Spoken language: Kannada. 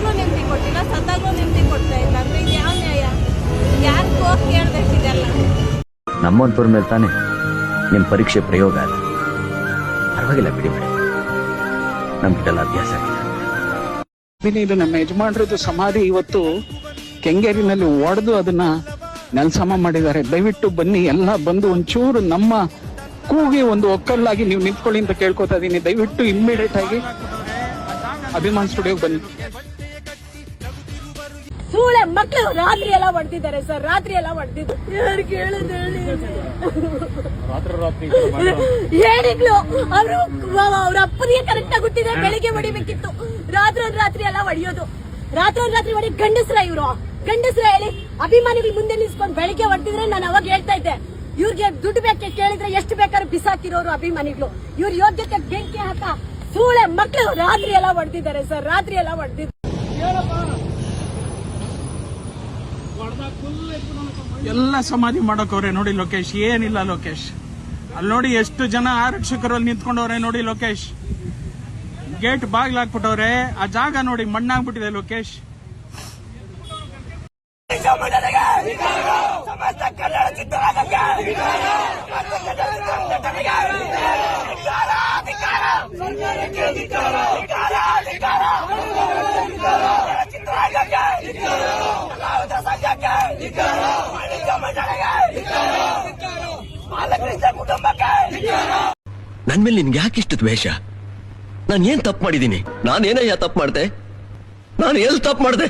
ಬದುಕಿದಾಗ್ಲೂ ನೆಮ್ಮದಿ ಕೊಟ್ಟಿಲ್ಲ ಸತ್ತಾಗ್ಲೂ ನೆಮ್ಮದಿ ಕೊಡ್ತಾ ಇಲ್ಲ. ಅಂದ್ರೆ ಇದು ಯಾವ ನ್ಯಾಯ? ಯಾರು ಹೋಗಿ ಕೇಳ್ಬೇಕಿದೆಲ್ಲ ನಮ್ಮಂತವ್ರ ಮೇಲೆ ತಾನೆ ನಿಮ್ ಪರೀಕ್ಷೆ ಪ್ರಯೋಗ ಅಲ್ಲ. ಪರವಾಗಿಲ್ಲ ಬಿಡಿ ಬಿಡಿ. ನಮ್ಗಿದೆಲ್ಲ ಅಭ್ಯಾಸ ಆಗಿದೆ. ಇದು ನಮ್ಮ ಯಜಮಾನ್ರದ್ದು ಸಮಾಧಿ ಇವತ್ತು ಕೆಂಗೇರಿನಲ್ಲಿ ಒಡೆದು ಅದನ್ನ ನೆಲಸಮ ಮಾಡಿದ್ದಾರೆ. ದಯವಿಟ್ಟು ಬನ್ನಿ ಎಲ್ಲ ಬಂದು ಒಂಚೂರು ನಮ್ಮ ಕೂಗಿ ಒಂದು ಒಕ್ಕಲ್ಲಾಗಿ ನೀವು ನಿಂತ್ಕೊಳ್ಳಿ ಅಂತ ಕೇಳ್ಕೊತಾ ಇದೀನಿ. ದಯವಿಟ್ಟು ಇಮ್ಮಿಡಿಯೇಟ್ ಆಗಿ ಅಭಿಮಾನ್ ಸ್ಟುಡಿಯೋಗೆ ಬನ್ನಿ. ಸೂಳೆ ಮಕ್ಕಳು ರಾತ್ರಿ ಎಲ್ಲ ಹೊಡೆದಿದ್ದಾರೆ ಸರ್ ರಾತ್ರಿ ಎಲ್ಲ ಹೊಡೆದಿದ್ದು ಯಾರು ಹೇಳಿದ್ಲು ಅವರು ಅವ್ರ ಅಪ್ಪನಿಗೆ ಕರೆಕ್ಟ್ ಆಗಿ ಹುಟ್ಟಿದ್ರೆ ಬೆಳಿಗ್ಗೆ ಹೊಡಿಬೇಕಿತ್ತು. ರಾತ್ರಿ ಒಂದ್ ರಾತ್ರಿ ಎಲ್ಲ ಹೊಡಿಯೋದು. ರಾತ್ರಿ ಒಂದ್ ರಾತ್ರಿ ಹೊಡಿ ಗಂಡಸ್ರ ಇವ್ರು. ಗಂಡಸ್ರ ಹೇಳಿ ಅಭಿಮಾನಿಗಳು ಮುಂದೆ ನಿಲ್ಸ್ಕೊಂಡು ಬೆಳಿಗ್ಗೆ ಹೊಡೆದಿದ್ರೆ ನಾನು ಅವಾಗ ಹೇಳ್ತಾ ಇದ್ದೆ. ಇವ್ರಿಗೆ ದುಡ್ಡು ಬೇಕೆ ಕೇಳಿದ್ರೆ ಎಷ್ಟು ಬೇಕಾದ್ರೂ ಬಿಸಾಕಿರೋರು ಅಭಿಮಾನಿಗಳು. ಇವ್ರ ಯೋಗ್ಯತೆ ಬೆಂಕಿ ಹಾಕ ಸೂಳೆ ಮಕ್ಕಳು ರಾತ್ರಿ ಎಲ್ಲ ಹೊಡೆದಿದ್ದಾರೆ ಸರ್ ರಾತ್ರಿ ಎಲ್ಲ ಹೊಡೆದಿದ್ದು ಎಲ್ಲ ಸಮಾಧಿ ಮಾಡೋಕವ್ರೆ ನೋಡಿ ಲೋಕೇಶ್. ಏನಿಲ್ಲ ಲೋಕೇಶ್. ಅಲ್ಲಿ ನೋಡಿ ಎಷ್ಟು ಜನ ಆರಕ್ಷಕರಲ್ಲಿ ನಿಂತ್ಕೊಂಡವ್ರೆ, ನೋಡಿ ಲೋಕೇಶ್. ಗೇಟ್ ಬಾಗ್ಲ ಹಾಕ್ಬಿಟ್ಟವ್ರೆ. ಆ ಜಾಗ ನೋಡಿ ಮಣ್ಣಾಗ್ಬಿಟ್ಟಿದೆ ಲೋಕೇಶ್. ನನ್ ಮೇಲೆ ನಿನ್ಗೆ ಯಾಕೆ ಇಷ್ಟು ದ್ವೇಷ? ನಾನು ಏನ್ ತಪ್ಪು ಮಾಡಿದ್ದೀನಿ ನಾನೇನಯ್ಯ ತಪ್ಪು ಮಾಡ್ದೆ? ನಾನು ಎಲ್ಲಿ ತಪ್ಪು ಮಾಡ್ದೆ?